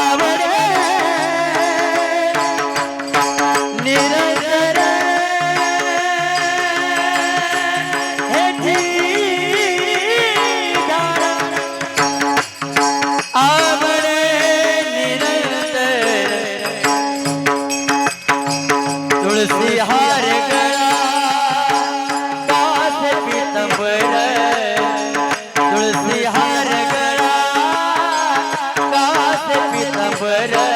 அவரே நிற पर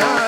yeah.